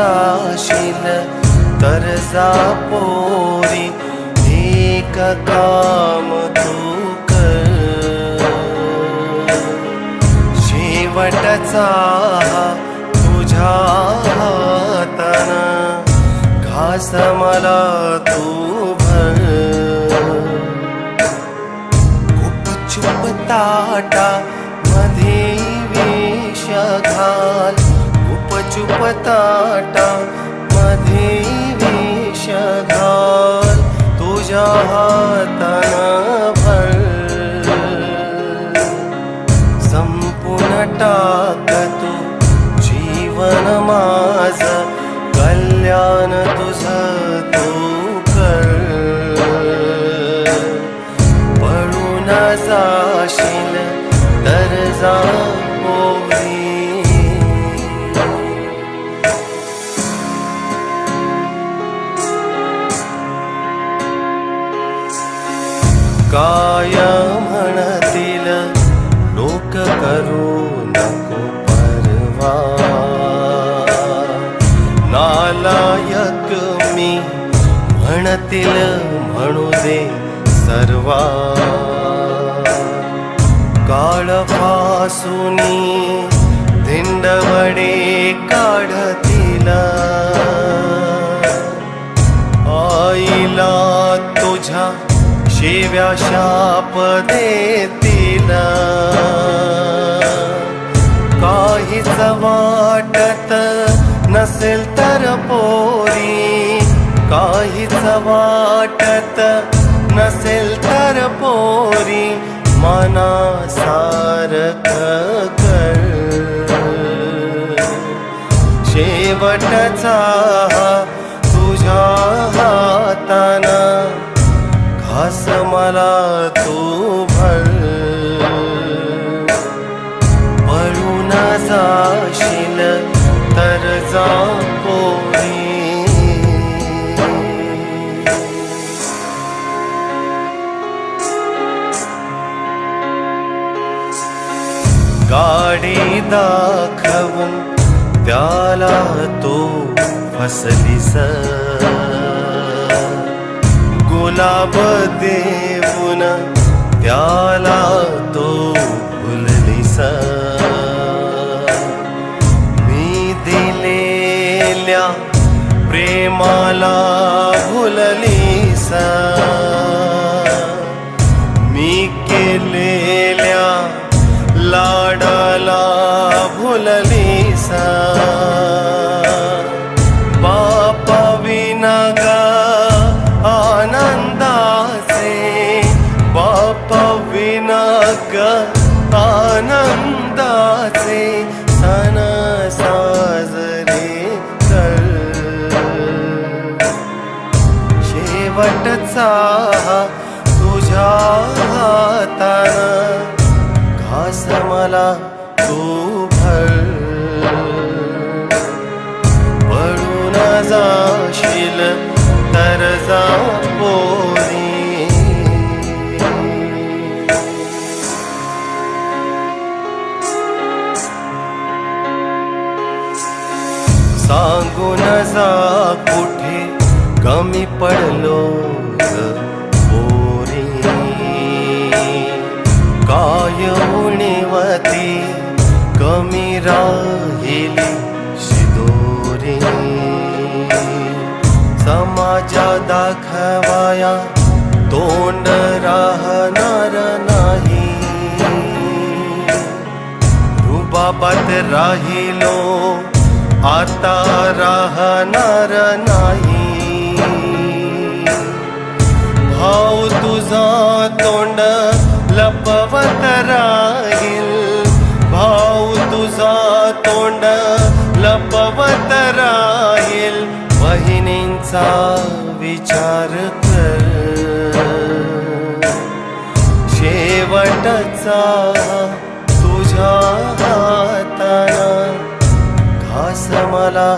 जाशील कर्जा पोरी एक काम तू कर शेवटचा हा तुझ्या हाताना घास मला तू भर. गुपचुप ताटा చూపతాటా. काय म्हणतील लोक करू नको परवा नालायक मी म्हणतील म्हणू दे सर्वा काळ फासुनी धिंडवडे काढतील आईला तुझ्या शिव्या शाप देतील काहीच वाटत नसेल तर पोरी. काहीच वाटत नसेल तर पोरी. मनासारख कर. शेवटचा जाशील तर जा पोरी गाडी दाखवून त्याला तो फसलीस. गुलाब देऊन त्याला तो फुललीस दिलेल्या प्रेमाला भुललीस. मी केलेल्या लाडाला भुललीस. बापा विना गा आनंदाचे बापा विना ग आनंदाचे. सा तुझ्या हातान घास मला तू भर. पडून जाशील तर जा पोरी. सांगून जा कुठे कमी पडलो. पोरी काय उणीवती कमी राहिली शिदोरी समाजा दाखवाया तोंड राहणार नाही रुबाबात राहिलो आता राहणार तुझा तोंड लपवत राहील भाऊ तुझा तोंड लपवत राहील बहिणींचा विचार कर. शेवटचा तुझ्या हाताना घास मला